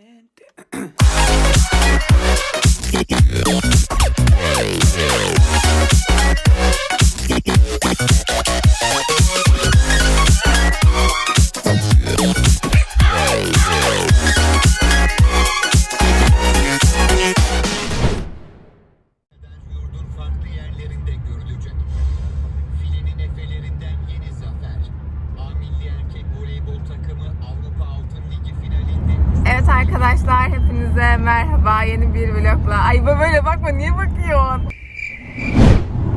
Fantastic. Arkadaşlar hepinize merhaba yeni bir vlogla. Ay böyle bakma niye bakıyorsun?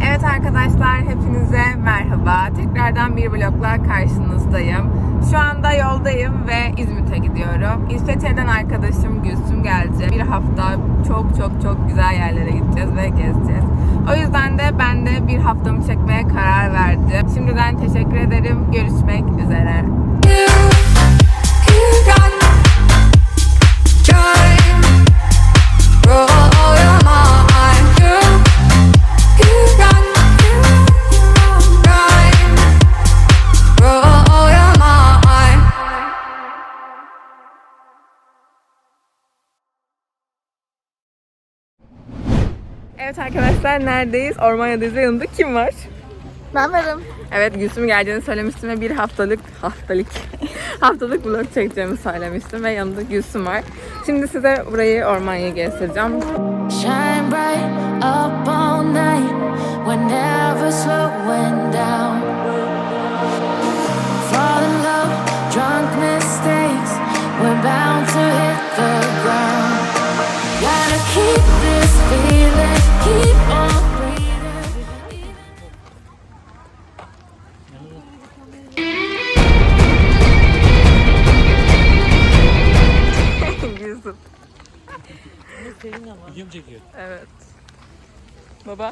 Evet arkadaşlar hepinize merhaba. Tekrardan bir vlogla karşınızdayım. Şu anda yoldayım ve İzmit'e gidiyorum. İsfetiye'den arkadaşım Gülsüm gelecek. Bir hafta çok çok çok güzel yerlere gideceğiz ve gezeceğiz. O yüzden de ben de bir haftamı çekmeye karar verdim. Şimdiden teşekkür ederim. Görüşmek üzere. Evet arkadaşlar neredeyiz? Ormanya'dayız ve yanımda kim var? Ben varım. Evet Gülsüm geleceğini söylemiştim ve bir haftalık haftalık haftalık vlog çekeceğimi söylemiştim ve yanımda Gülsüm var. Şimdi size burayı Ormanya'yı gezdireceğim. Shine bright up all night. We're never slowing down. Fall in love, drunk mistakes. Evet. Baba.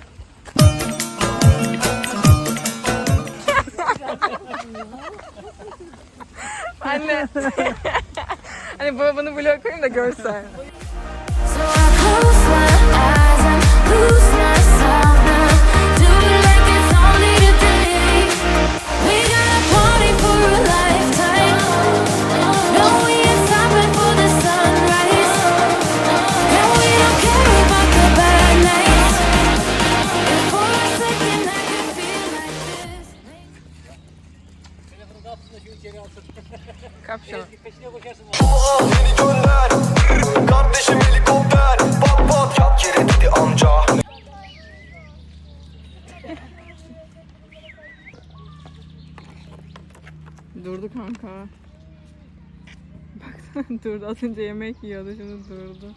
Anne. hani babanı vlog koyayım da görsen. Kanka. Baksana durdu. Az önce yemek yiyordu şimdi durdu.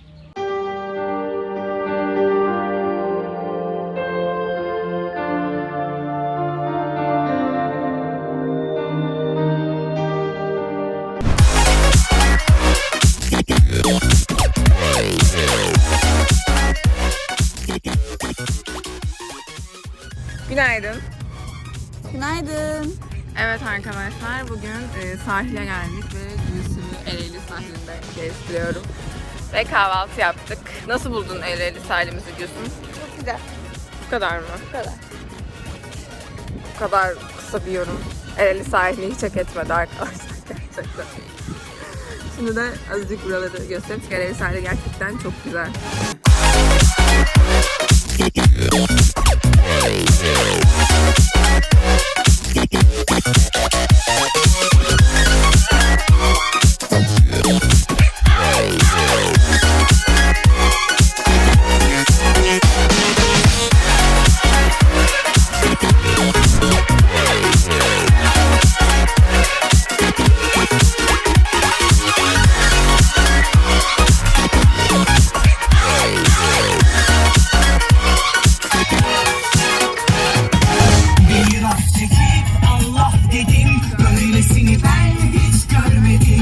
Evet arkadaşlar bugün e, sahile geldik ve Gülsüm'ü Ereğli sahilinde gezdiriyorum. Ve kahvaltı yaptık. Nasıl buldun Ereğli sahilimizi Gülsüm? Çok güzel. Bu kadar mı? Bu kadar. Bu kadar kısa bir yorum. Ereğli sahili hiç hak etmedi arkadaşlar gerçekten. Şimdi de azıcık buraları göstereyim çünkü Ereğli sahili gerçekten çok güzel.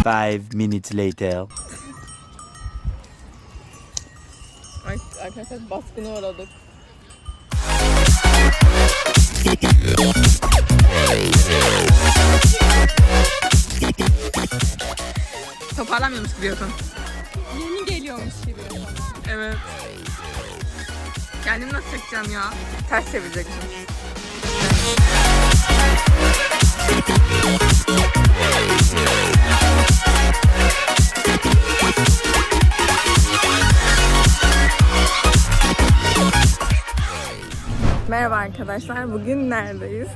Five minutes later. Arkadaşlar baskına uğradık. Toparlamıyormuş gibi yapın. Yeni geliyormuş gibi. Evet. Kendimi nasıl çekeceğim ya? Ters çevirecektim. Merhaba arkadaşlar. Bugün neredeyiz?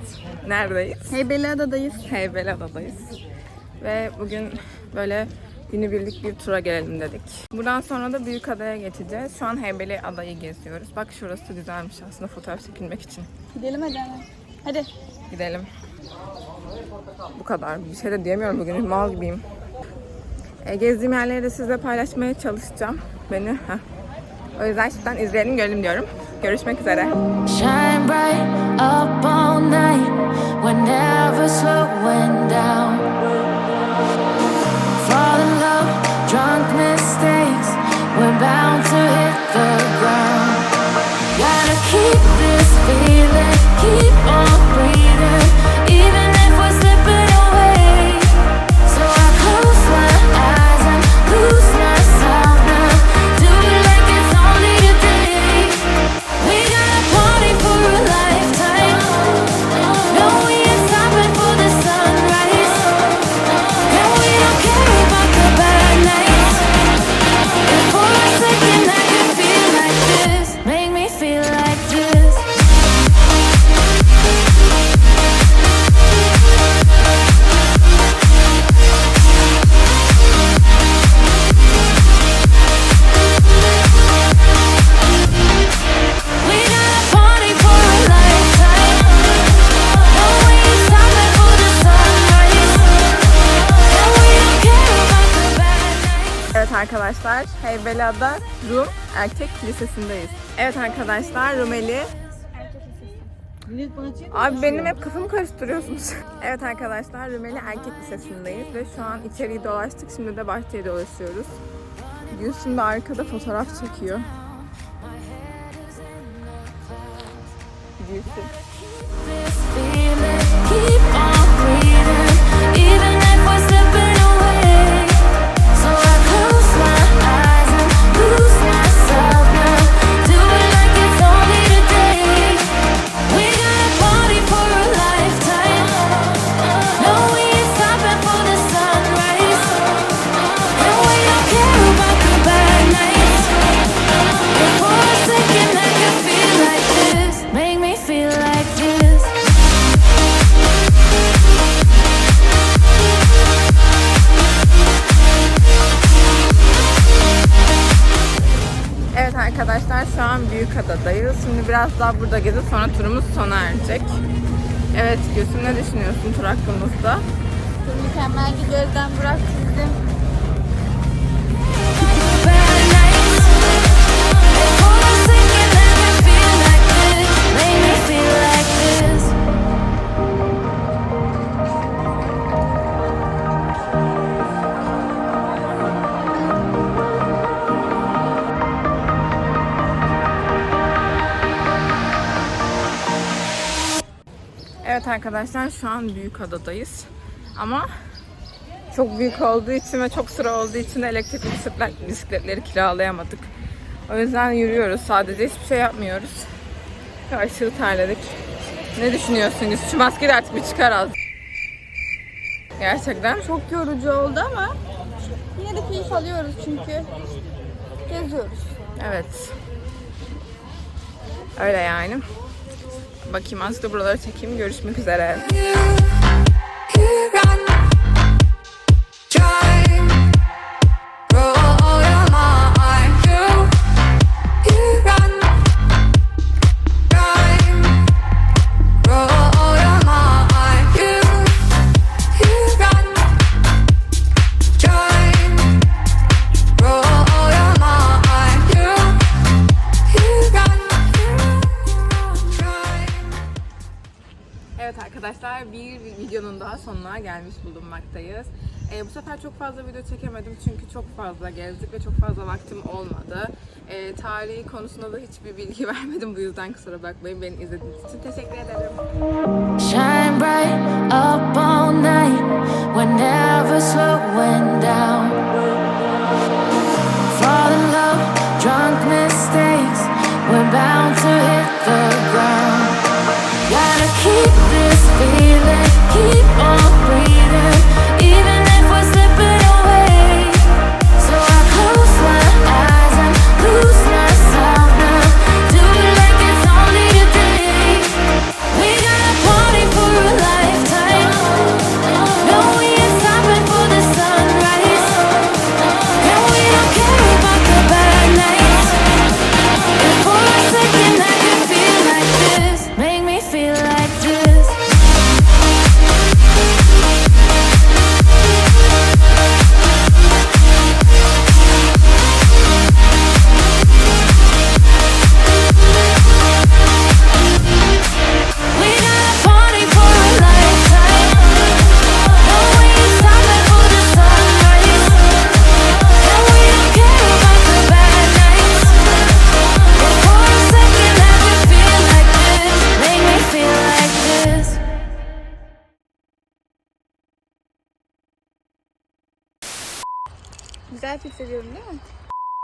Neredeyiz? Heybeliada'dayız. Heybeliada'dayız. Ve bugün böyle günübirlik bir tura gelelim dedik. Buradan sonra da Büyükada'ya geçeceğiz. Şu an Heybeliada'yı geziyoruz. Bak şurası güzelmiş aslında fotoğraf çekilmek için. Gidelim hadi hemen. Hadi. Gidelim. Bu kadar. Bir şey de diyemiyorum bugün. Mal gibiyim. E, gezdiğim yerleri de sizle paylaşmaya çalışacağım. Beni. Heh. O yüzden şimdiden izleyelim görelim diyorum. Görüşmek üzere. Shine bright up all night. We're never slowing down. Fall in love, drunk mistakes. We're bound to hit the ground. Gotta keep this feeling, arkadaşlar, Heybeliada Rum Erkek Kilisesi'ndeyiz. Evet arkadaşlar, Rumeli. Abi benim hep kafamı karıştırıyorsunuz. evet arkadaşlar, Rumeli Erkek Lisesi'ndeyiz ve şu an içeriği dolaştık. Şimdi de bahçeyi dolaşıyoruz. Gülsüm de arkada fotoğraf çekiyor. Gülsüm. Biraz daha burada gezip sonra turumuz sona erecek. Evet Gülsüm ne düşünüyorsun tur hakkımızda? Mükemmel bir gözden Burak çizdim. Evet arkadaşlar şu an Büyükada'dayız. Ama çok büyük olduğu için ve çok sıra olduğu için elektrikli bisiklet, bisikletleri kiralayamadık. O yüzden yürüyoruz. Sadece hiçbir şey yapmıyoruz. Ve Aşırı terledik. Ne düşünüyorsunuz? Şu maskeyi artık bir çıkar az. Gerçekten. Çok yorucu oldu ama yine de keyif alıyoruz çünkü geziyoruz. Evet. Öyle yani. Bakayım azıcık da buraları çekeyim. Görüşmek üzere. Arkadaşlar bir videonun daha sonuna gelmiş bulunmaktayız. Ee, bu sefer çok fazla video çekemedim çünkü çok fazla gezdik ve çok fazla vaktim olmadı. Ee, tarihi konusunda da hiçbir bilgi vermedim bu yüzden kusura bakmayın beni izlediğiniz için teşekkür ederim. Shine you güzel hissediyorum değil mi?